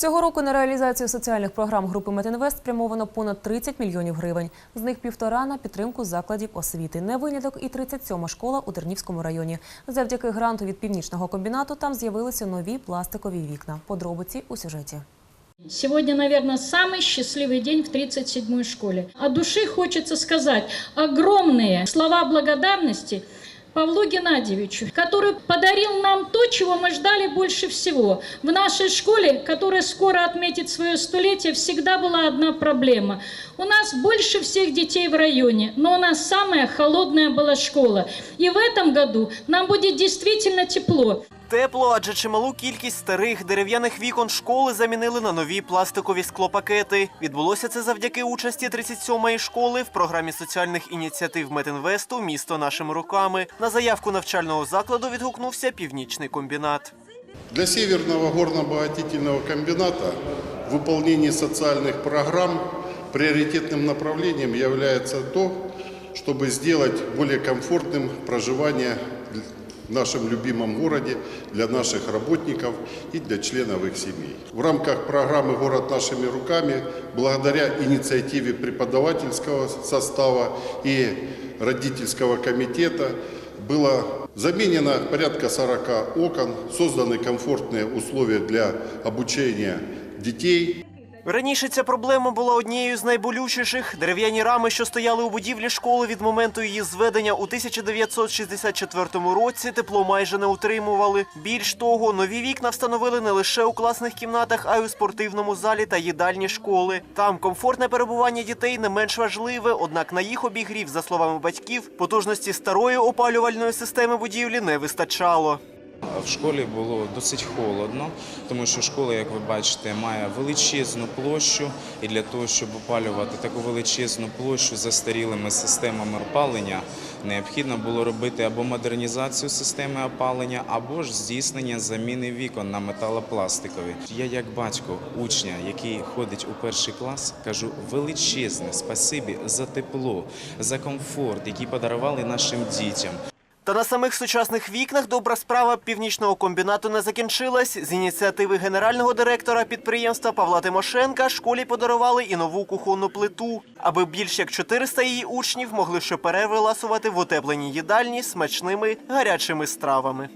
Цього року на реалізацію соціальних програм групи Метинвест спрямовано понад 30 мільйонів гривень. З них півтора на підтримку закладів освіти. Не виняток і 37-ма школа у Тернівському районі. Завдяки гранту від північного комбінату там з'явилися нові пластикові вікна. Подробиці у сюжеті. Сегодня, наверное, самый счастливый день в 37-й школе. От души хочется сказать огромные слова благодарности Павлу Геннадьевичу, который подарил нам то, чего мы ждали больше всего. В нашей школе, которая скоро отметит свое столетие, всегда была одна проблема. У нас больше всех детей в районе, но у нас самая холодная была школа. И в этом году нам будет действительно тепло. Тепло, адже чималу кількість старих дерев'яних вікон школи замінили на нові пластикові склопакети. Відбулося це завдяки участі 37-ї школи в програмі соціальних ініціатив Метинвесту Місто нашими руками. На заявку навчального закладу відгукнувся північний комбінат. Для Северного горно-обогатительного комбината выполнение социальных программ приоритетным направлением является то, чтобы сделать более комфортным проживание В нашем любимом городе для наших работников и для членов их семей. В рамках программы «Город нашими руками» благодаря инициативе преподавательского состава и родительского комитета было заменено порядка 40 окон, созданы комфортные условия для обучения детей. Раніше ця проблема була однією з найболючіших. Дерев'яні рами, що стояли у будівлі школи від моменту її зведення у 1964 році, тепло майже не утримували. Більш того, нові вікна встановили не лише у класних кімнатах, а й у спортивному залі та їдальні школи. Там комфортне перебування дітей не менш важливе, однак на їх обігрів, за словами батьків, потужності старої опалювальної системи будівлі не вистачало. В школі було досить холодно, тому що школа, як ви бачите, має величезну площу, і для того, щоб опалювати таку величезну площу застарілими системами опалення, необхідно було робити або модернізацію системи опалення, або ж здійснення заміни вікон на металопластикові. Я, як батько учня, який ходить у перший клас, кажу величезне спасибі за тепло, за комфорт, який подарували нашим дітям. Та на самих сучасних вікнах добра справа північного комбінату не закінчилась. З ініціативи генерального директора підприємства Павла Тимошенка школі подарували і нову кухонну плиту, аби більш як 400 її учнів могли щоперерви ласувати в утепленій їдальні смачними гарячими стравами.